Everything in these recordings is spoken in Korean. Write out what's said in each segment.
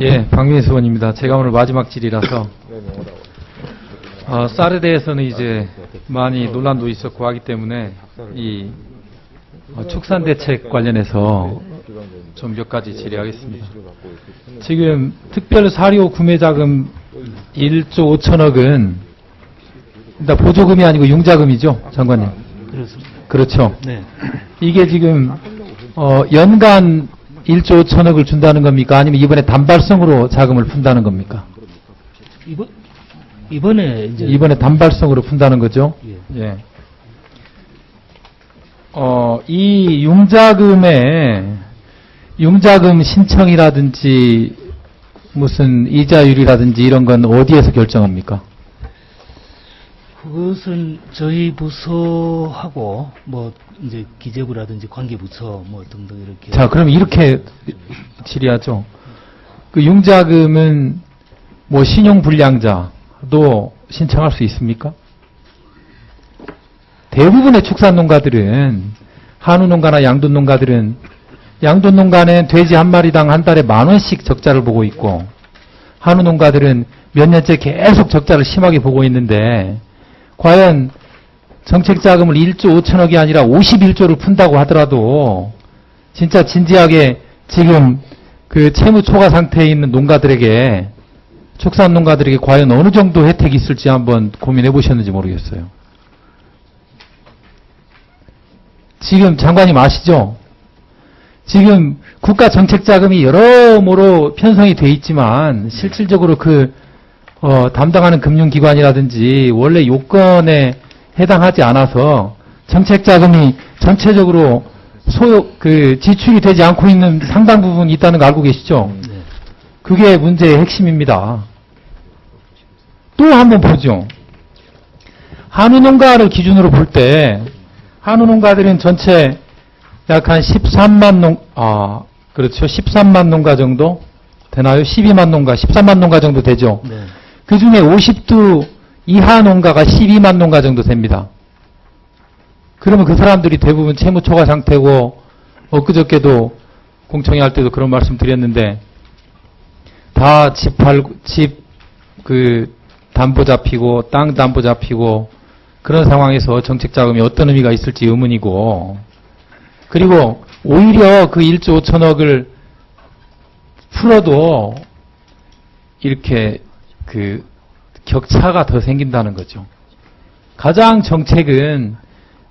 예, 박민수 의원입니다. 제가 오늘 마지막 질이라서 어, 쌀에 대해서는 이제 많이 논란도 있었고 하기 때문에 이 어, 축산 대책 관련해서 좀 몇 가지 질의하겠습니다. 지금 특별 사료 구매 자금 1조 5천억은 일단 보조금이 아니고 융자금이죠, 장관님. 그렇습니다. 그렇죠. 네. 이게 지금 어, 연간 1조 5천억을 준다는 겁니까? 아니면 이번에 단발성으로 자금을 푼다는 겁니까? 이번 이번에 이제 이번에 단발성으로 푼다는 거죠. 예. 예. 어, 이 융자금에 융자금 신청이라든지 무슨 이자율이라든지 이런 건 어디에서 결정합니까? 그것은 저희 부서하고 뭐 이제 기재부라든지 관계부처 뭐 등등 이렇게 자, 그럼 이렇게 질의하죠. 그 융자금은 뭐 신용 불량자도 신청할 수 있습니까? 대부분의 축산 농가들은 한우 농가나 양돈 농가들은 양돈 농가는 돼지 한 마리당 한 달에 만 원씩 적자를 보고 있고 한우 농가들은 몇 년째 계속 적자를 심하게 보고 있는데 과연 정책 자금을 1조 5천억이 아니라 51조를 푼다고 하더라도 진짜 진지하게 지금 그 채무 초과 상태에 있는 농가들에게 축산 농가들에게 과연 어느 정도 혜택이 있을지 한번 고민해 보셨는지 모르겠어요. 지금 장관님 아시죠? 지금 국가 정책 자금이 여러모로 편성이 돼 있지만 실질적으로 그 어, 담당하는 금융기관이라든지 원래 요건에 해당하지 않아서 정책 자금이 전체적으로 소요 그 지출이 되지 않고 있는 상당 부분 있다는 거 알고 계시죠? 네. 그게 문제의 핵심입니다. 또 한번 보죠. 한우 농가를 기준으로 볼 때 한우 농가들은 전체 약 한 13만 농, 아, 그렇죠. 13만 농가 정도 되나요? 12만 농가, 13만 농가 정도 되죠. 네. 그 중에 50두 이하 농가가 12만 농가 정도 됩니다. 그러면 그 사람들이 대부분 채무 초과 상태고, 엊그저께도 공청회 할 때도 그런 말씀 드렸는데, 다 집 팔고, 집, 그, 담보 잡히고, 땅 담보 잡히고, 그런 상황에서 정책 자금이 어떤 의미가 있을지 의문이고, 그리고 오히려 그 1조 5천억을 풀어도 이렇게 그 격차가 더 생긴다는 거죠. 가장 정책은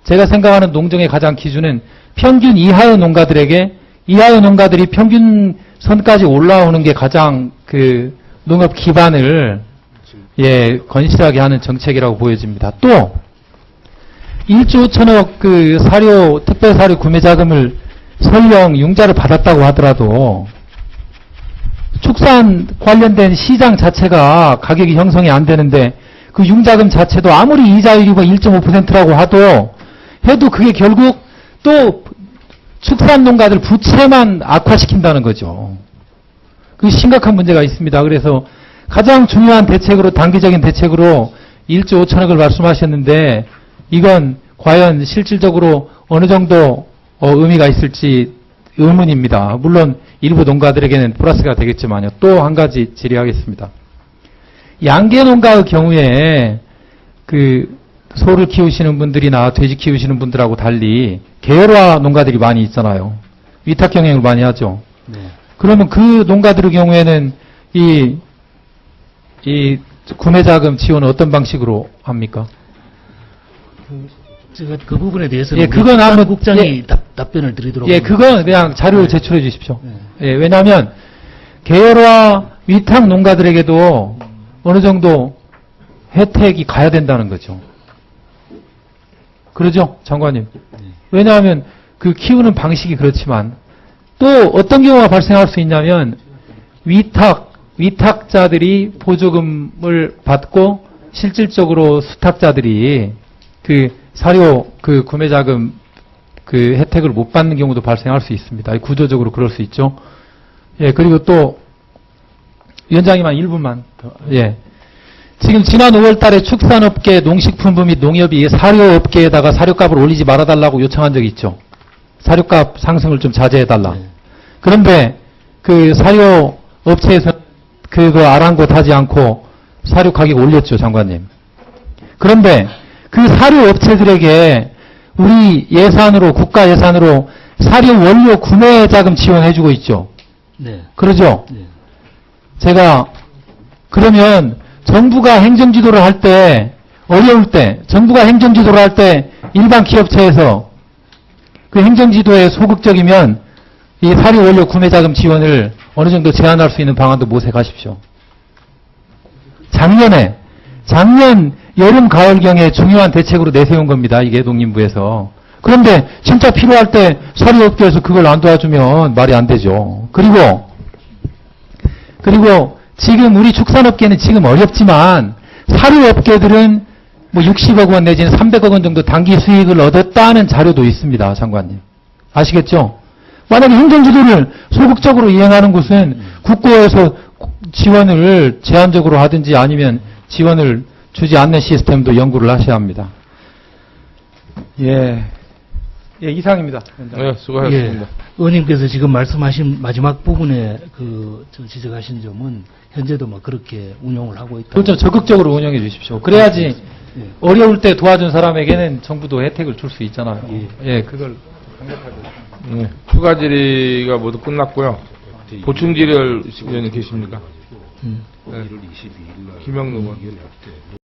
제가 생각하는 농정의 가장 기준은 평균 이하의 농가들에게 이하의 농가들이 평균 선까지 올라오는 게 가장 그 농업 기반을 예 건실하게 하는 정책이라고 보여집니다. 또 1조 5천억 그 사료 특별 사료 구매 자금을 설령 융자를 받았다고 하더라도 축산 관련된 시장 자체가 가격이 형성이 안 되는데 그 융자금 자체도 아무리 이자율이 뭐 1.5%라고 하도 해도 그게 결국 또 축산 농가들 부채만 악화시킨다는 거죠. 그 심각한 문제가 있습니다. 그래서 가장 중요한 대책으로 단기적인 대책으로 1조 5천억을 말씀하셨는데 이건 과연 실질적으로 어느 정도 어, 의미가 있을지 의문입니다. 물론 일부 농가들에게는 플러스가 되겠지만요. 또 한 가지 질의하겠습니다. 양계 농가의 경우에 그 소를 키우시는 분들이나 돼지 키우시는 분들하고 달리 계열화 농가들이 많이 있잖아요. 위탁 경영을 많이 하죠. 네. 그러면 그 농가들의 경우에는 이, 이 구매 자금 지원은 어떤 방식으로 합니까? 제가 그 부분에 대해서는 예, 그건 한번- 국장이 예. 답, 답변을 드리도록 예, 하겠습니다. 그건 그냥 자료 네. 제출해 주십시오. 네. 예, 왜냐하면 계열화 위탁 농가들에게도 어느 정도 혜택이 가야 된다는 거죠. 그러죠, 장관님? 네. 왜냐하면 그 키우는 방식이 그렇지만 또 어떤 경우가 발생할 수 있냐면 위탁, 위탁자들이 보조금을 받고 실질적으로 수탁자들이 그 사료 그 구매자금 그 혜택을 못 받는 경우도 발생할 수 있습니다. 구조적으로 그럴 수 있죠. 예, 그리고 또 위원장님만 1분만 더, 예. 지금 지난 5월 달에 축산업계, 농식품부 및 농협이 사료업계에다가 사료값을 올리지 말아달라고 요청한 적이 있죠. 사료값 상승을 좀 자제해달라. 네. 그런데 그 사료 업체에서 그거 아랑곳하지 않고 사료 가격 올렸죠, 장관님. 그런데 그 사료 업체들에게 우리 예산으로 국가 예산으로 사료 원료 구매 자금 지원해주고 있죠. 네. 그러죠? 네. 제가 그러면 정부가 행정지도를 할 때 어려울 때 정부가 행정지도를 할 때 일반 기업체에서 그 행정지도에 소극적이면 이 사료 원료 구매 자금 지원을 어느 정도 제한할 수 있는 방안도 모색하십시오. 작년에 작년 여름 가을경에 중요한 대책으로 내세운 겁니다. 이게 농림부에서. 그런데 진짜 필요할 때 사료업계에서 그걸 안 도와주면 말이 안 되죠. 그리고 그리고 지금 우리 축산업계는 지금 어렵지만 사료업계들은 뭐 60억 원 내지는 300억 원 정도 단기 수익을 얻었다는 자료도 있습니다, 장관님. 아시겠죠? 만약에 행정지도를 소극적으로 이행하는 곳은 국고에서 지원을 제한적으로 하든지 아니면 지원을 주지 않는 시스템도 연구를 하셔야 합니다. 예. 예, 이상입니다. 네, 수고하셨습니다. 예. 의원님께서 지금 말씀하신 마지막 부분에 그, 저 지적하신 점은 현재도 뭐 그렇게 운용을 하고 있다. 좀 적극적으로 운영해 주십시오. 그래야지 예. 어려울 때 도와준 사람에게는 정부도 혜택을 줄 수 있잖아요. 예. 예, 그걸 네, 추가 질의가 모두 끝났고요. 보충 질의할 의원이 계십니까? 음. 네. 김영로 의원.